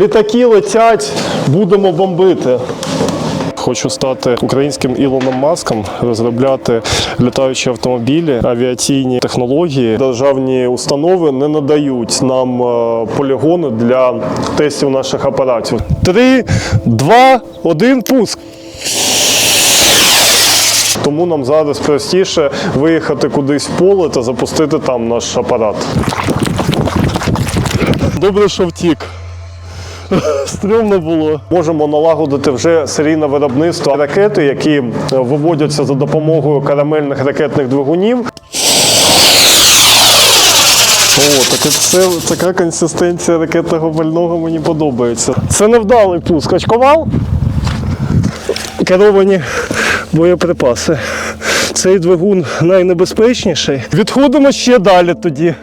Літаки летять, будемо бомбити. Хочу стати українським Ілоном Маском, розробляти літаючі автомобілі, авіаційні технології. Державні установи не надають нам е, полігони для тестів наших апаратів. Три, два, один, пуск. Тому нам зараз простіше виїхати кудись в поле та запустити там наш апарат. Добре, що втік. Стрьомно було. Можемо налагодити вже серійне виробництво ракети, які е, виводяться за допомогою карамельних ракетних двигунів. О, так це така консистенція ракетного пального мені подобається. Це невдалий пуск. Очкував? Керовані боєприпаси. Цей двигун найнебезпечніший. Відходимо ще далі тоді.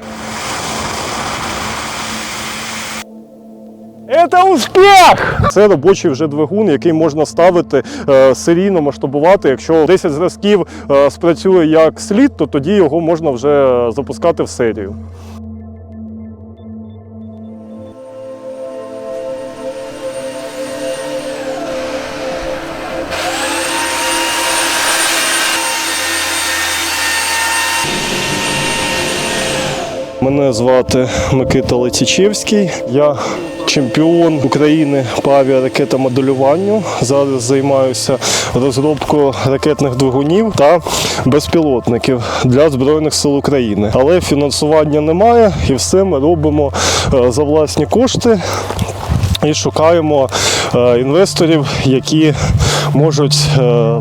Це успіх! Це робочий вже двигун, який можна ставити е, серійно масштабувати. Якщо 10 зразків е, спрацює як слід, то тоді його можна вже запускати в серію. Мене звати Микита Летічевський. Я чемпіон України по авіаракетомоделюванню. Зараз займаюся розробкою ракетних двигунів та безпілотників для Збройних сил України. Але фінансування немає, і все ми робимо е, за власні кошти. І шукаємо е, інвесторів, які можуть е,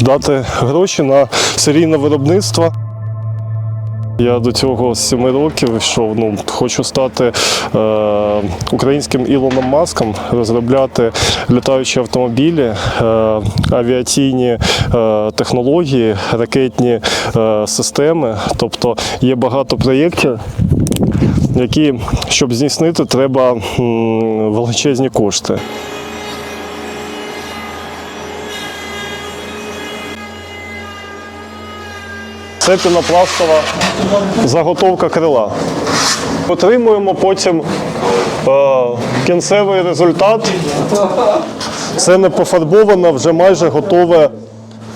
дати гроші на серійне виробництво. Я до цього з 7 років йшов. Ну, хочу стати е, українським Ілоном Маском, розробляти літаючі автомобілі, е, авіаційні е, технології, ракетні е, системи. Тобто є багато проєктів, які, щоб здійснити, треба величезні кошти. Це пінопластова заготовка крила. Отримуємо потім е, кінцевий результат. Це не пофарбоване, вже майже готове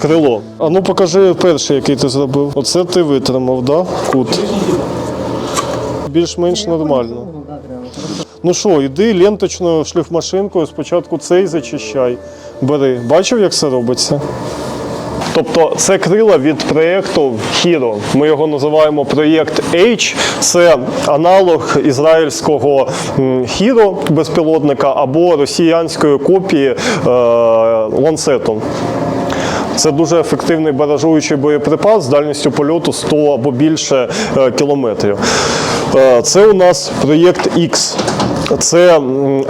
крило. А ну покажи перший, який ти зробив. Оце ти витримав, да? Кут. Більш-менш нормально. Ну що, іди ленточною шліфмашинкою, спочатку цей зачищай. Бери. Бачив, як це робиться? Тобто це крила від проєкту Hero. Ми його називаємо проєкт H. Це аналог ізраїльського Hero безпілотника або росіянської копії е, ланцету. Це дуже ефективний баражуючий боєприпас з дальністю польоту 100 або більше е, кілометрів. Е, Це у нас проєкт X. Це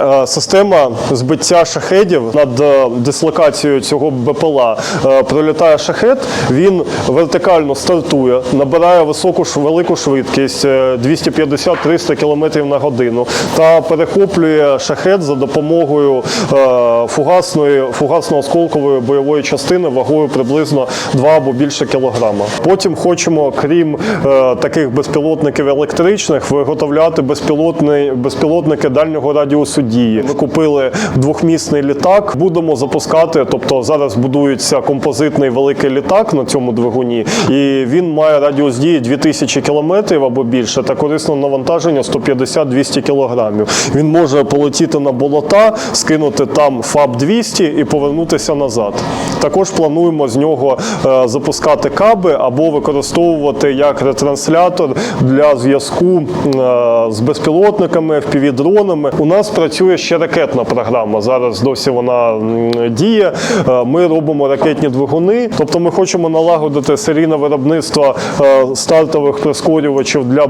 е, система збиття шахедів над е, дислокацією цього БПЛА. Е, Пролітає шахет, він вертикально стартує, набирає високу велику швидкість е, 250-300 км на годину та перехоплює шахет за допомогою фугасної фугасно-осколкової бойової частини вагою приблизно 2 або більше кілограма. Потім хочемо, крім таких безпілотників електричних, виготовляти безпілотні, безпілотники дальнього радіусу дії. Ми купили двохмісний літак. Будемо запускати. Тобто зараз будується композитний великий літак на цьому двигуні, і він має радіус дії 2000 кілометрів або більше та корисне навантаження 150-200 кілограмів. Він може полетіти на болота, скинути там ФАБ 200 і повернутися назад. Також плануємо з нього е, запускати каби або використовувати як ретранслятор для зв'язку е, з безпілотниками, FPV-дронами. У нас працює ще ракетна програма. Зараз досі вона діє. Е, Ми робимо ракетні двигуни, тобто ми хочемо налагодити серійне виробництво е, стартових прискорювачів для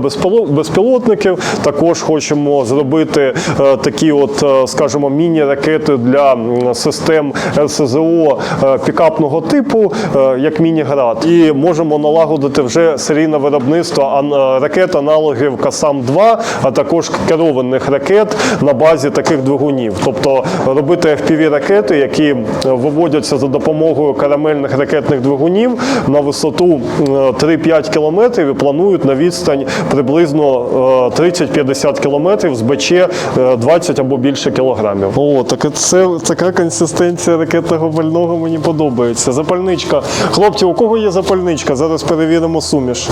безпілотників. Також хочемо зробити е, такі, от, скажімо, міні-ракети для систем РСЗО пікапного типу, як міні-град. І можемо налагодити вже серійне виробництво ракет аналогів Касам-2, а також керованих ракет на базі таких двигунів. Тобто робити fpv ракети, які е, виводяться за допомогою карамельних ракетних двигунів на висоту е, 3-5 кілометрів і планують на відстань приблизно е, 30-50 кілометрів з БЧ е, 20 або більше кілограмів. О, так це така консистенція ракетного пального мені подобається. Запальничка. Хлопці, у кого є запальничка? Зараз перевіримо суміш.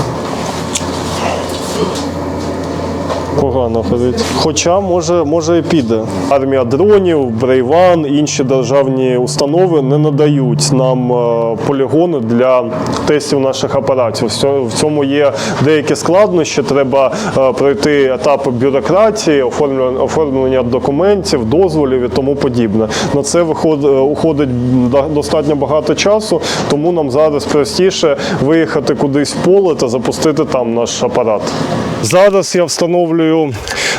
Погано ходить. Хоча може, може і піде. Армія дронів, Брейван, інші державні установи не надають нам е, полігони для тестів наших апаратів. В цьому- є деякі складнощі. Треба е, пройти етапи бюрократії, оформлення, документів, дозволів і тому подібне. На це е, уходить достатньо багато часу, тому нам зараз простіше виїхати кудись в поле та запустити там наш апарат. Зараз я встановлюю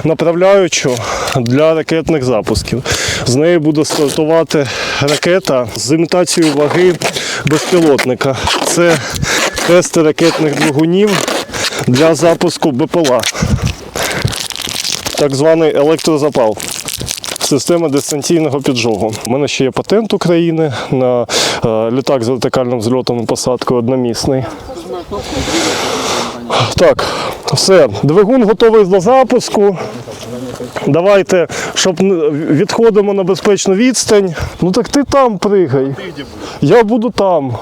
направляючу для ракетних запусків. З неї буде стартувати ракета з імітацією ваги безпілотника. Це тести ракетних двигунів для запуску БПЛА. Так званий електрозапал. Система дистанційного піджогу. У мене ще є патент України на е, літак з вертикальним зльотом і посадкою одномісний. Так, все. Двигун готовий до запуску. Давайте, щоб відходимо на безпечну відстань. Ну так ти там пригай. Я буду там.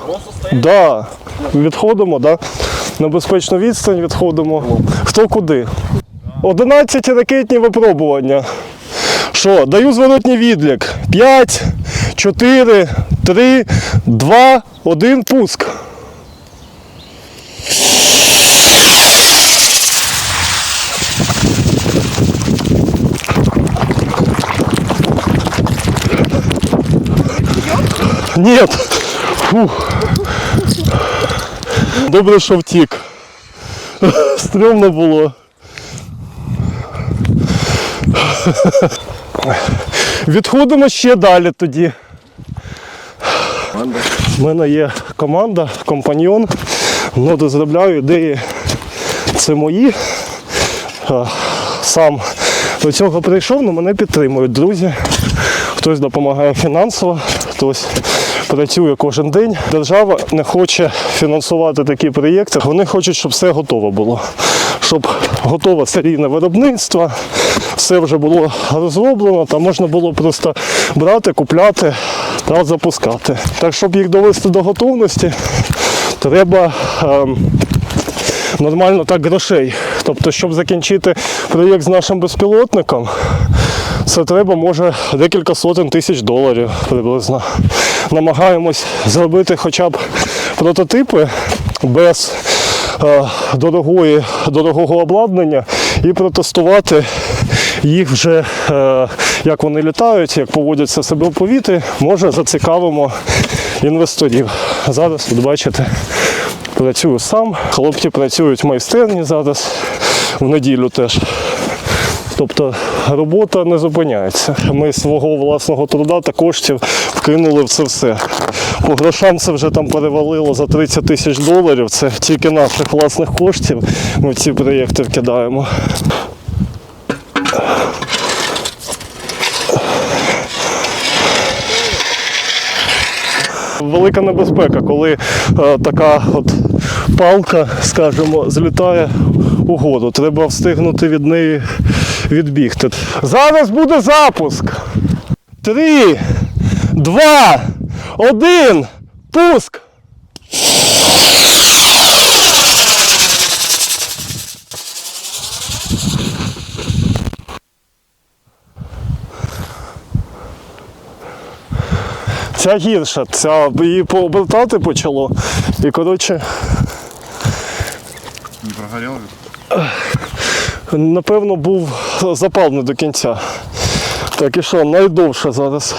Да. Відходимо, да? На безпечну відстань відходимо. Хто куди? 11 ракетні випробування. Що, даю зворотній відлік. 5, 4, 3, 2, 1, пуск. Нет. Фух. Добре, що втік. Стрьомно було. Відходимо ще далі тоді. У мене є команда, компаньйон. Ну, розробляю ідеї. Це мої. Сам до цього прийшов, але мене підтримують друзі. Хтось допомагає фінансово, хтось працює кожен день. Держава не хоче фінансувати такі проєкти. Вони хочуть, щоб все готово було. Щоб готове серійне виробництво, все вже було розроблено, та можна було просто брати, купляти та запускати. Так, щоб їх довести до готовності, треба. ем, нормально так грошей. Тобто, щоб закінчити проєкт з нашим безпілотником, це треба може декілька сотень тисяч доларів приблизно. Намагаємось зробити хоча б прототипи без е, дорогої, дорогого обладнання і протестувати їх вже, е, як вони літають, як поводяться себе в повітрі, може зацікавимо інвесторів. Зараз, от бачите, Працюю сам, хлопці працюють в майстерні зараз, в неділю теж. Тобто робота не зупиняється. Ми свого власного труда та коштів вкинули в це все. По грошам це вже там перевалило за 30 тисяч доларів. Це тільки наших власних коштів. Ми в ці проєкти вкидаємо. Велика небезпека, коли е, така от палка, скажімо, злітає угоду. Треба встигнути від неї відбігти. Зараз буде запуск. Три, два, один, пуск. Ця гірша, ця її пообертати почало. І коротше, Не прогорел? напевно, був запал не до кінця. Так і що, найдовше зараз.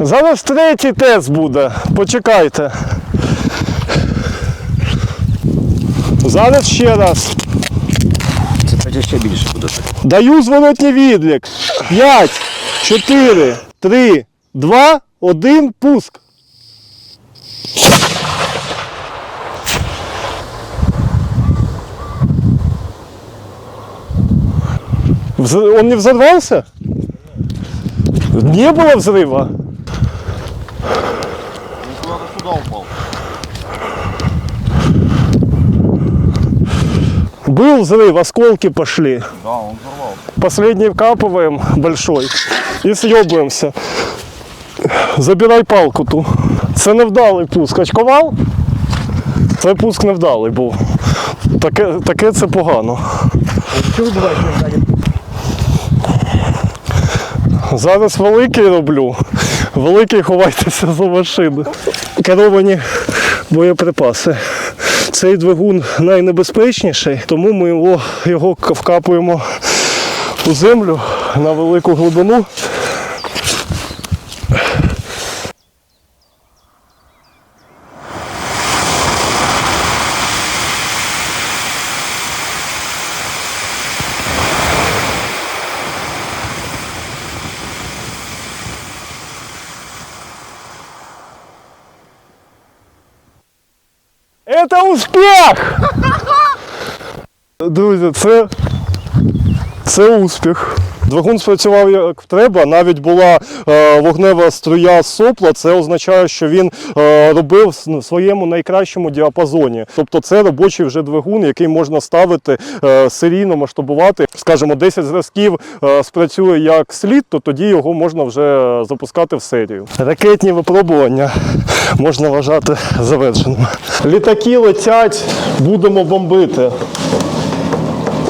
Зараз третій тест буде. Почекайте. Зараз ще раз. Це ще більше буде. Даю зворотній відлік. 5, 4, 3, 2, 1, пуск. Он не взорвался? Не было взрыва? куда-то сюда упал. Был взрыв, осколки пошли. Да, он взорвался. Последний вкапываем большой і съебуємося. Забирай палку ту. Це невдалий пуск. Очкував? Це пуск невдалий був. Таке, таке це погано. Що відбувається ззаді? Зараз великий роблю. Великий ховайтеся за машини. Керовані боєприпаси. Цей двигун найнебезпечніший, тому ми його, його вкапуємо у землю на велику глибину. Успіх! Друзі, це, це успіх. Двигун спрацював як треба, навіть була е, вогнева струя сопла. Це означає, що він е, робив в своєму найкращому діапазоні. Тобто це робочий вже двигун, який можна ставити е, серійно масштабувати. Скажімо, 10 зразків спрацює як слід, то тоді його можна вже запускати в серію. Ракетні випробування можна вважати завершеними. Літаки летять, будемо бомбити.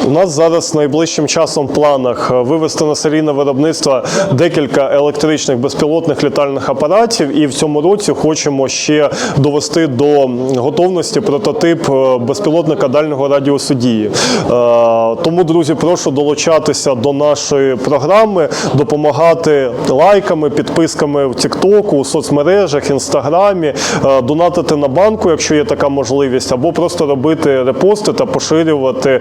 У нас зараз найближчим часом в планах е, вивести на серійне виробництво декілька електричних безпілотних літальних апаратів, і в цьому році хочемо ще довести до готовності прототип е, безпілотника дальнього радіусу дії. Е, Тому, друзі, прошу долучатися до нашої програми, допомагати лайками, підписками в Тіктоку, у соцмережах, інстаграмі, донатити на банку, якщо є така можливість, або просто робити репости та поширювати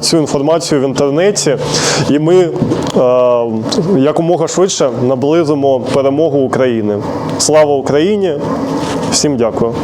цю інформацію в інтернеті. І ми е, якомога швидше наблизимо перемогу України. Слава Україні! Всім дякую.